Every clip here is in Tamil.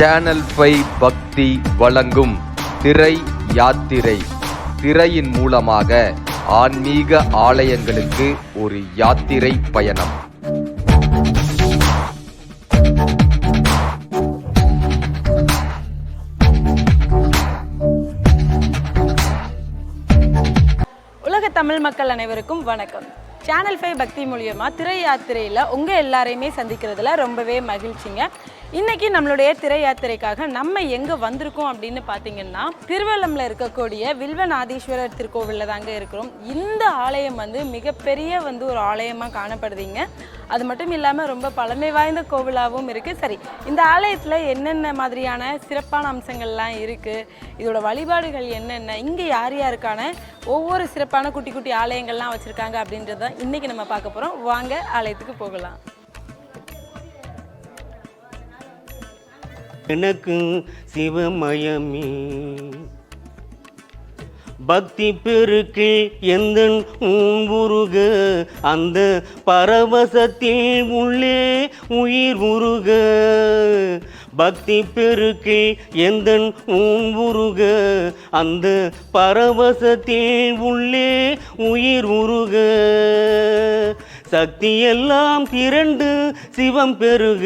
சேனல் ஃபை பக்தி வழங்கும் திரை யாத்திரை. திரையின் மூலமாக ஆன்மீக ஆலயங்களுக்கு ஒரு யாத்திரை பயணம். உலக தமிழ் மக்கள் அனைவருக்கும் வணக்கம். சேனல் ஃபைவ் பக்தி மூலியமா திரை யாத்திரையில் உங்கள் எல்லாரையுமே சந்திக்கிறதுல ரொம்பவே மகிழ்ச்சிங்க. இன்னைக்கு நம்மளுடைய திரை யாத்திரைக்காக நம்ம எங்கே வந்திருக்கோம் அப்படின்னு பார்த்தீங்கன்னா திருவள்ளம்ல இருக்கக்கூடிய வில்வநாதீஸ்வரர் திருக்கோவில்ல தாங்க இருக்கிறோம். இந்த ஆலயம் வந்து மிகப்பெரிய வந்து ஒரு ஆலயமாக காணப்படுதுங்க. அது மட்டும் இல்லாமல் ரொம்ப பழமை வாய்ந்த கோவிலாகவும் இருக்குது சரி இந்த ஆலயத்தில் என்னென்ன மாதிரியான சிறப்பான அம்சங்கள்லாம் இருக்குது இதோட வழிபாடுகள் என்னென்ன? இங்கே யார் யாருக்கான ஒவ்வொரு சிறப்பான குட்டி குட்டி ஆலயங்கள்லாம் வச்சுருக்காங்க அப்படின்றத இன்றைக்கி நம்ம பார்க்க போகிறோம் வாங்க ஆலயத்துக்கு போகலாம். எனக்கு சிவமயமே. பக்தி பெருக்கு எந்த உருக அந்த பரவசத்தில் உள்ளே உயிர் உருக. பக்தி பெருக்கு எந்த உருக அந்த பரவசத்தில் உள்ளே உயிர் உருக. சக்தியெல்லாம் திரண்டு சிவம் பெருக.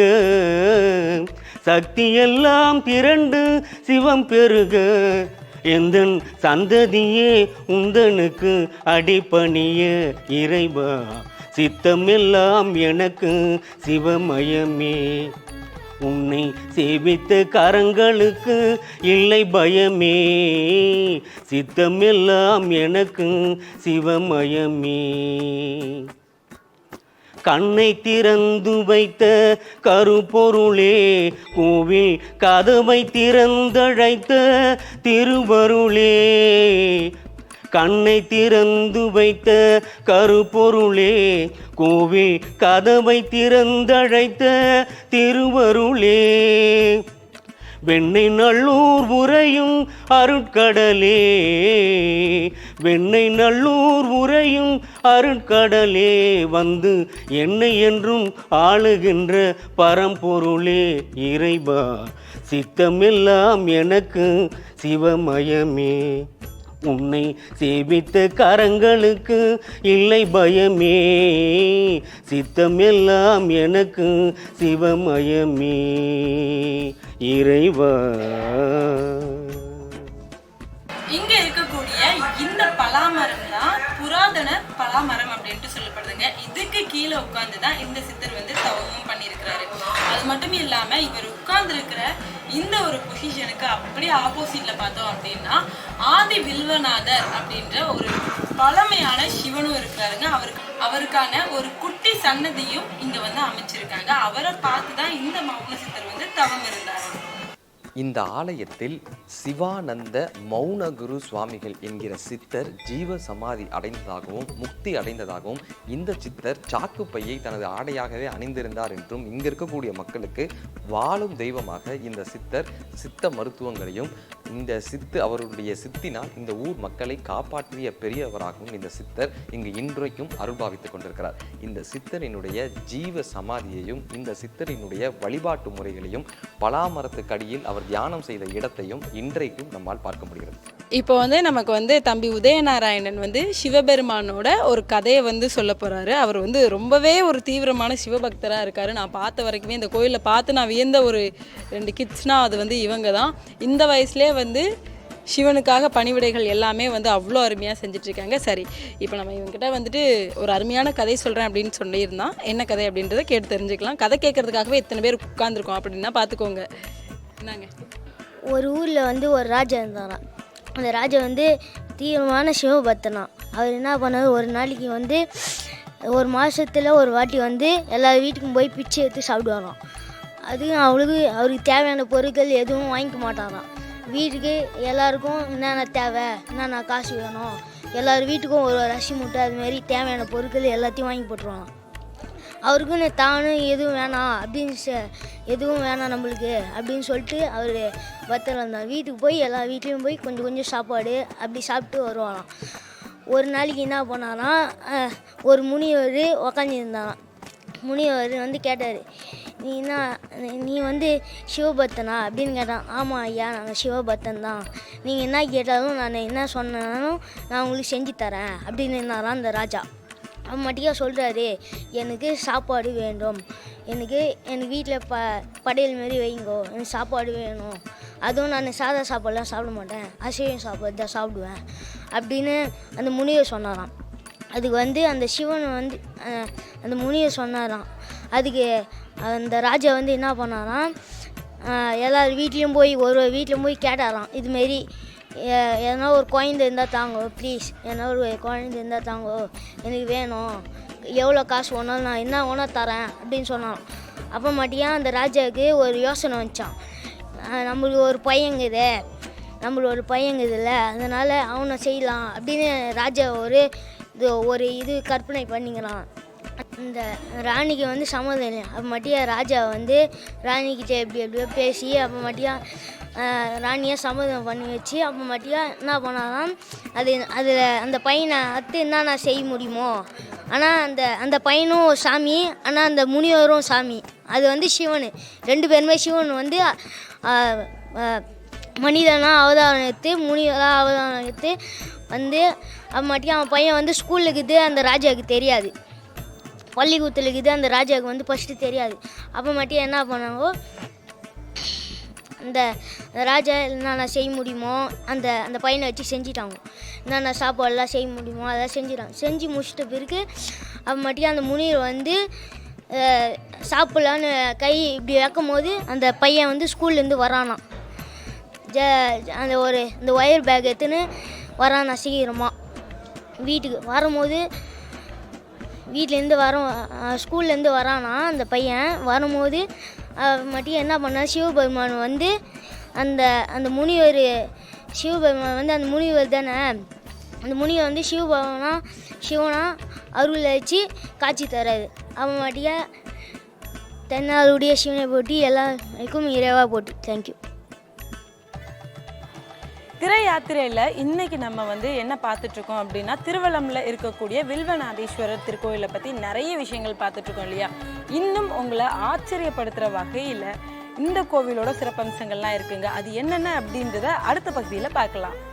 சக்தியெல்லாம் திரண்டு சிவம் பெருக. எந்தன் சந்ததியே உந்தனுக்கு அடிப்பணிய இறைவா. சித்தமெல்லாம் எனக்கு சிவமயமே. உன்னை சேவித்த கரங்களுக்கு இல்லை பயமே. சித்தமெல்லாம் எனக்கு சிவமயமே. கண்ணை திறந்து வைத்த கருப்பொருளே கோவில் கதவை திறந்தழைத்த திருவருளே. கண்ணை திறந்து வைத்த கருப்பொருளே கோவில் கதவை திறந்தழைத்த திருவருளே. வெண்ணை நல்லூர் உரையும் அருட்கடலே. வெண்ணை நல்லூர் உரையும் அருட்கடலே. வந்து என்னை என்றும் ஆளுகின்ற பரம்பொருளே இறைவா. சித்தமெல்லாம் எனக்கு சிவமயமே. உன்னை சேவித்த கரங்களுக்கு இல்லை பயமே. சித்தமெல்லாம் எனக்கு சிவமயமே. இறைவா இங்க இருக்கக்கூடிய இந்த பலாமரம் தான் புராதன பலாமரம் அப்படின்ட்டு சொல்லப்படுதுங்க. இதுக்கு கீழே உட்கார்ந்து தான் இந்த சித்தர் வந்து தவமும் பண்ணியிருக்கிறாரு. அது மட்டும் இல்லாம இவர் உட்கார்ந்து இருக்கிற இந்த ஒரு பொசிஷனுக்கு அப்படியே ஆப்போசிட்ல பார்த்தோம் அப்படின்னா ஆதி வில்வநாதர் அப்படின்ற ஒரு பழமையான சிவனும் இருக்காருங்க. அவருக்கு அவருக்கான ஒரு குட்டி சன்னதியும் இங்க வந்து அமைச்சிருக்காங்க. அவரை பார்த்து தான் இந்த மௌன சித்தர் வந்து தவம் இருந்தாரு. இந்த ஆலயத்தில் சிவானந்த மௌனகுரு சுவாமிகள் என்கிற சித்தர் ஜீவ சமாதி அடைந்ததாகவும் முக்தி அடைந்ததாகவும் இந்த சித்தர் சாக்கு பையை தனது ஆடையாகவே அணிந்திருந்தார் என்றும் இங்க இருக்கக்கூடிய மக்களுக்கு வாழும் தெய்வமாக இந்த சித்தர் சித்த மருத்துவங்களையும் இந்த சித்து அவருடைய சித்தினால் இந்த ஊர் மக்களை காப்பாற்றிய பெரியவராகவும் இந்த சித்தர் இங்கு இன்றைக்கும் அருள்பாவித்துக் கொண்டிருக்கிறார். இந்த சித்தரினுடைய ஜீவ சமாதியையும் இந்த சித்தரினுடைய வழிபாட்டு முறைகளையும் பலாமரத்துக்கு அடியில் அவர் தியானம் செய்த இடத்தையும் இன்றைக்கும் நம்மால் பார்க்க முடிகிறது. இப்போ வந்து நமக்கு வந்து தம்பி உதயநாராயணன் வந்து சிவபெருமானோட ஒரு கதையை வந்து சொல்ல போகிறாரு அவர் வந்து ரொம்பவே ஒரு தீவிரமான சிவபக்தராக இருக்கார். நான் பார்த்த வரைக்குமே இந்த கோயிலில் பார்த்து நான் வியந்த ஒரு ரெண்டு கிட்ஸ்னா அது வந்து இவங்க தான் இந்த வயசுலேயே வந்து சிவனுக்காக பணிவிடைகள் எல்லாமே வந்து அவ்வளோ அருமையாக செஞ்சிட்ருக்காங்க. சரி இப்போ நம்ம இவங்ககிட்ட வந்துட்டு ஒரு அருமையான கதை சொல்கிறேன் அப்படின்னு சொல்லியிருந்தான். என்ன கதை அப்படின்றத கேட்டு தெரிஞ்சுக்கலாம். கதை கேட்கறதுக்காகவே இத்தனை பேர் உட்காந்துருக்கோம் அப்படின்னா பார்த்துக்கோங்க. என்னங்க? ஒரு ஊரில் வந்து ஒரு ராஜா இருந்தாராம். அந்த ராஜா வந்து தீவிரமான சிவபக்தனாம் அவர் என்ன பண்ணார்? ஒரு நாளைக்கு வந்து ஒரு மாதத்தில் ஒரு வாட்டி வந்து எல்லா வீட்டுக்கும் போய் பிச்சை எடுத்து சாப்பிடுவாராம். அதுவும் அவளுக்கு அவருக்கு தேவையான பொருட்கள் எதுவும் வாங்கிக்க மாட்டாராம். வீட்டுக்கு எல்லாருக்கும் என்னென்ன தேவை என்னென்ன காசு வேணும் எல்லார் வீட்டுக்கும் ஒரு ஒரு அரிசி மூட்டை அதுமாரி தேவையான பொருட்கள் எல்லாத்தையும் வாங்கி போட்டுருவாங்க அவருக்குன்னு தானும் எதுவும் வேணாம் அப்படின்னு எதுவும் வேணாம் நம்மளுக்கு அப்படின்னு சொல்லிட்டு அவர் பத்திரம் இருந்தார். வீட்டுக்கு போய் எல்லா வீட்லேயும் போய் கொஞ்சம் கொஞ்சம் சாப்பாடு அப்படி சாப்பிட்டு வருவாராம் ஒரு நாளைக்கு என்ன பண்ணாராம் ஒரு முனிவர் உக்காந்துருந்தாராம். முனிவர் வந்து கேட்டார் நீ என்ன நீ வந்து சிவபக்தனா? அப்படின்னு கேட்டான். ஆமாம் ஐயா நாங்கள் சிவபக்தன் தான். நீங்கள் என்ன கேட்டாலும் நான் என்ன சொன்னாலும் நான் உங்களுக்கு செஞ்சு தரேன் அப்படின்னு இருந்தாராம் அந்த ராஜா. அவன் சொல்கிறாரு எனக்கு சாப்பாடு வேண்டும். எனக்கு எனக்கு வீட்டில் ப படையல் மாரி வைங்கோ. எனக்கு சாப்பாடு வேணும். அதுவும் நான் சாதா சாப்பாடுலாம் சாப்பிட மாட்டேன். அசைவம் சாப்பாடு தான் சாப்பிடுவேன். அப்படின்னு அந்த முனிவர் சொன்னாராம். அதுக்கு வந்து அந்த சிவன் வந்து அந்த முனிவர் சொன்னாராம். அதுக்கு அந்த ராஜா வந்து என்ன பண்ணாராம்? அஹ், எல்லார் வீட்லேயும் போய் ஒரு ஒரு போய் கேட்டாராம். இதுமாரி எதனா ஒரு குழந்தை இருந்தால் தாங்கோ ப்ளீஸ் எதனா ஒரு குழந்தை இருந்தால் தாங்கோ எனக்கு வேணும். எவ்வளோ காசு வேணாலும் நான் என்ன வேணா தரேன் அப்படின்னு சொன்னான். அப்போ மாட்டியா அந்த ராஜாவுக்கு ஒரு யோசனை வந்துச்சான். நம்மளுக்கு ஒரு பையங்குது நம்மளுக்கு ஒரு பையங்குதுல்ல அதனால் அவனை செய்யலாம் அப்படின்னு ராஜா ஒரு இது ஒரு இது கற்பனை பண்ணிக்கிறான். இந்த ராணிக்கு வந்து சம்மதம் இல்லை அப்போ மட்டியா ராஜா வந்து ராணிக்கிட்ட எப்படி எப்படியோ பேசி அப்போ மட்டியா ராணியை சம்மதம் பண்ணி வச்சு அப்போ மட்டியா என்ன பண்ணாதான் அது அதில் அந்த பையனை அத்து என்னென்ன செய்ய முடியுமோ? ஆனால் அந்த அந்த பையனும் சாமி ஆனால் அந்த முனிவரும் சாமி. அது வந்து சிவன். ரெண்டு பேருமே சிவன் வந்து மனிதனாக அவதாரம் எடுத்து முனிவராக அவதாரம் எடுத்து வந்து அப்போ மட்டும் அவன் பையன் வந்து ஸ்கூலுக்கு இது அந்த ராஜாவுக்கு தெரியாது. பள்ளிக்கூடத்தில் இருக்குது அந்த ராஜாவுக்கு வந்து ஃபஸ்ட்டு தெரியாது. அப்போ மட்டும் என்ன பண்ணாங்கோ அந்த ராஜா என்னென்ன செய்ய முடியுமோ அந்த அந்த பையனை வச்சு செஞ்சிட்டாங்க. என்னென்ன சாப்பாடுலாம் செய்ய முடியுமோ அதெல்லாம் செஞ்சிட்டாங்க. செஞ்சு முடிச்சிட்ட பிறகு அப்போ மட்டும் அந்த முனிவர் வந்து சாப்பிட்லான்னு கை இப்படி வைக்கும் போது அந்த பையன் வந்து ஸ்கூல்லேருந்து வரானாம். ஜ அந்த ஒரு இந்த ஒயர் பேக் எடுத்துன்னு வரானா சீக்கிரமாக வீட்டுக்கு வரும்போது வீட்டிலேருந்து வரோம் ஸ்கூல்லேருந்து வரானா அந்த பையன். வரும்போது மட்டும் என்ன பண்ணால் சிவபெருமான் வந்து அந்த அந்த முனிவர் சிவபெருமான் வந்து அந்த முனிவர் தானே? அந்த முனிவர் வந்து சிவபெருமானா சிவனா அருள் வச்சு காட்சி தராது அவன் மாட்டிய தென்னாளுடைய சிவனை போட்டி எல்லாருக்கும் இறைவாக போட்டு தேங்க்யூ திரை யாத்திரையில் இன்னைக்கு நம்ம வந்து என்ன பார்த்துட்டு இருக்கோம் அப்படின்னா திருவள்ளம்ல இருக்கக்கூடிய வில்வநாதீஸ்வரர் திருக்கோயிலை பற்றி நிறைய விஷயங்கள் பார்த்துட்டு இருக்கோம் இல்லையா? இன்னும் உங்களை ஆச்சரியப்படுத்துகிற வகையில் இந்த கோவிலோட சிறப்பம்சங்கள்லாம் இருக்குங்க. அது என்னென்ன அப்படின்றத அடுத்த பகுதியில் பார்க்கலாம்.